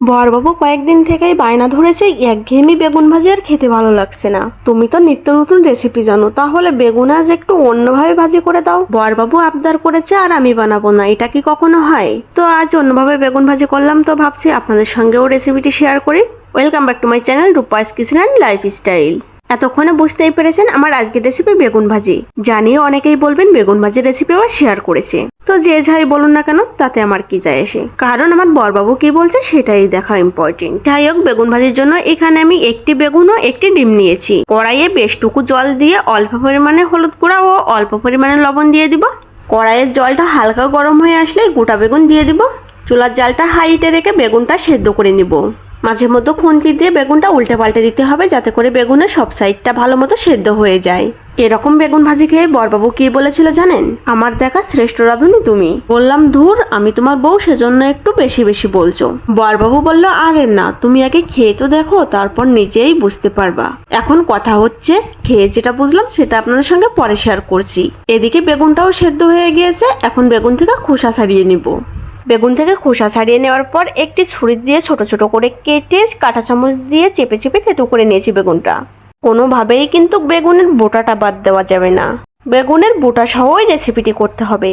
বরবাবু কয়েকদিন থেকেই বায়না ধরেছে, একঘেয়েমি বেগুন ভাজি আর খেতে ভালো লাগছে না। তুমি তো নিত্য নতুন রেসিপি জানো, তাহলে বেগুন আজ একটু অন্যভাবে ভাজি করে দাও। বরবাবু আবদার করেছে আর আমি বানাবো না, এটা কি কখনো হয়? তো আজ অন্যভাবে বেগুন ভাজি করলাম তো ভাবছি আপনাদের সঙ্গেও রেসিপিটি শেয়ার করি। Welcome back to my channel Rupa's kitchen and lifestyle এতক্ষণে বুঝতেই পেরেছেন আমার আজকের রেসিপি বেগুন ভাজি। জানিয়ে অনেকেই বলবেন বেগুন ভাজির রেসিপি আবার শেয়ার করেছে। তো যে যাই বলুন না কেন, তাতে আমার কি যায় আসে? কারণ আমার বরবাবু কি বলছে সেটাই দেখা ইম্পর্টেন্ট যাই হোক, বেগুন ভাজির জন্য এখানে আমি একটি বেগুন ও একটি ডিম নিয়েছি। কড়াইয়ে বেশটুকু জল দিয়ে অল্প পরিমাণে হলুদ গুঁড়া ও অল্প পরিমাণে লবণ দিয়ে দিব। কড়াইয়ের জলটা হালকা গরম হয়ে আসলে গোটা বেগুন দিয়ে দিব। চুলার জালটা হাইটে রেখে বেগুনটা সেদ্ধ করে নিব। মাঝে মধ্যে খুন্তি দিয়ে বেগুনটা উল্টে পাল্টে দিতে হবে যাতে করে বেগুনের সব সাইডটা ভালো মতো সেদ্ধ হয়ে যায়। এরকম বেগুন ভাজি খেয়ে বরবাবু কি বলেছিল জানেন? আমার দেখা শ্রেষ্ঠ রাঁধুনি তুমি। বললাম, ধুর, আমি তোমার বউ সেজন্য একটু বেশি বেশি বলছো। বরবাবু বলল, আরে না, তুমি আগে খেয়ে তো দেখো, তারপর নিজেই বুঝতে পারবা। এখন কথা হচ্ছে, খেয়ে যেটা বুঝলাম সেটা আপনাদের সঙ্গে পরে শেয়ার করছি। এদিকে বেগুনটাও সেদ্ধ হয়ে গিয়েছে, এখন বেগুন থেকে খোসা ছাড়িয়ে নিব। বেগুন থেকে খোসা ছাড়িয়ে নেওয়ার পর একটি ছুরি দিয়ে ছোট ছোট করে কেটে কাঁটা চামচ দিয়ে চেপে চেপে থেতো করে নিয়েছি বেগুনটা। কোনোভাবেই কিন্তু বেগুনের বোটাটা বাদ দেওয়া যাবে না। বেগুনের বোটা সহই রেসিপিটি করতে হবে।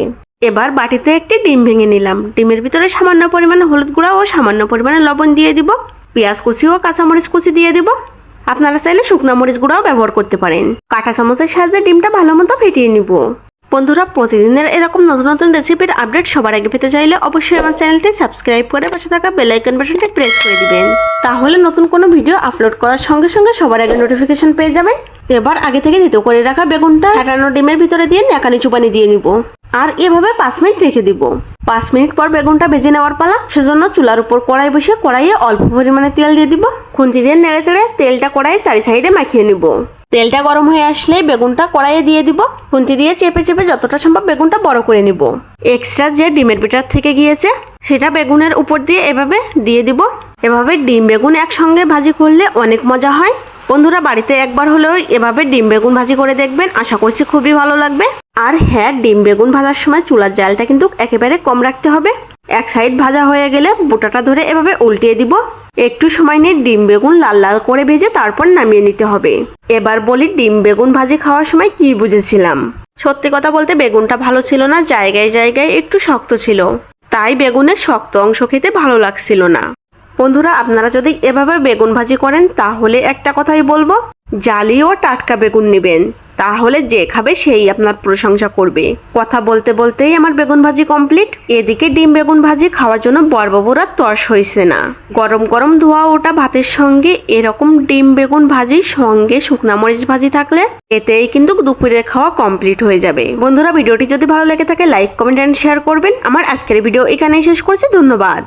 এবার বাটিতে একটি ডিম ভেঙে নিলাম। ডিমের ভিতরে সামান্য পরিমাণে হলুদ গুঁড়া ও সামান্য পরিমাণে লবণ দিয়ে দিব। পেঁয়াজ কুচি ও কাঁচামরিচ কুচি দিয়ে দিব। আপনারা চাইলে শুকনো মরিচ গুঁড়াও ব্যবহার করতে পারেন। কাঁটা চামচের সাহায্যে ডিমটা ভালো মতো ফেটিয়ে নিব। বন্ধুরা, প্রতিদিনের এরকম নতুন নতুন রেসিপির আপডেট সবার আগে পেতে চাইলে অবশ্যই আমার চ্যানেলটি সাবস্ক্রাইব করে পাশে থাকা বেল আইকন বাটনটি প্রেস করে দিবেন। তাহলে নতুন কোনো ভিডিও আপলোড করার সঙ্গে সঙ্গে সবার আগে নোটিফিকেশন পেয়ে যাবেন। এবার আগে থেকে দিতে করে রাখা বেগুনটা ফাটানো ডিমের ভিতরে দিয়ে নেকানি চুপানি দিয়ে নিব। আর এভাবে পাঁচ মিনিট রেখে দিব। পাঁচ মিনিট পর বেগুনটা ভেজে নেওয়ার পালা, সেজন্য চুলার উপর কড়াই বসে কড়াইয়ে অল্প পরিমাণে তেল দিয়ে দিব। খুন্তি দিয়ে নেড়ে চেড়ে তেলটা কড়াইয়ে চারি সাইডে মাখিয়ে নিব। তেলটা গরম হয়ে আসলে বেগুনটা কড়াইয়ে দিয়ে দিব। খুন্তি দিয়ে চেপে চেপে যতটা সম্ভব বেগুনটা বড় করে নিব। এক্সট্রা যে ডিমের বিটার থেকে গিয়েছে, সেটা বেগুনের উপর দিয়ে এভাবে দিয়ে দিব। এভাবে ডিম বেগুন একসঙ্গে ভাজি করলে অনেক মজা হয়। বন্ধুরা, বাড়িতে একবার হলেও এভাবে ডিম বেগুন ভাজি করে দেখবেন, আশা করছি খুবই ভালো লাগবে। আর হ্যাঁ ডিম বেগুন ভাজার সময় চুলার জালটা কিন্তু একেবারে কম রাখতে হবে। এক সাইড ভাজা হয়ে গেলে বুটাটা ধরে এভাবে উল্টিয়ে দিব। একটু সময় নিয়ে ডিম বেগুন লাল লাল করে ভেজে তারপর নামিয়ে নিতে হবে। এবার বলি ডিম বেগুন ভাজি খাওয়ার সময় কি বুঝেছিলাম? সত্যি কথা বলতে বেগুনটা ভালো ছিল না, জায়গায় জায়গায় একটু শক্ত ছিল। তাই বেগুনের শক্ত অংশ খেতে ভালো লাগছিল না। বন্ধুরা, আপনারা যদি এভাবে বেগুন ভাজি করেন, তাহলে একটা কথাই বলব, জালি ও টাটকা বেগুন নেবেন। তাহলে যে খাবে সেই আপনার প্রশংসা করবে। কথা বলতে বলতেই আমার বেগুন ভাজি কমপ্লিট এদিকে ডিম বেগুন ভাজি খাওয়ার জন্য বরবাবুরা তর্স হয়েছে না। গরম গরম ধোয়া ওটা ভাতের সঙ্গে, এরকম ডিম বেগুন ভাজি সঙ্গে শুকনা মরিচ ভাজি থাকলে এতেই কিন্তু দুপুরের খাওয়া কমপ্লিট হয়ে যাবে। বন্ধুরা, ভিডিওটি যদি ভালো লেগে থাকে লাইক কমেন্ট অ্যান্ড শেয়ার করবেন। আমার আজকের ভিডিও এখানেই শেষ করছি। ধন্যবাদ।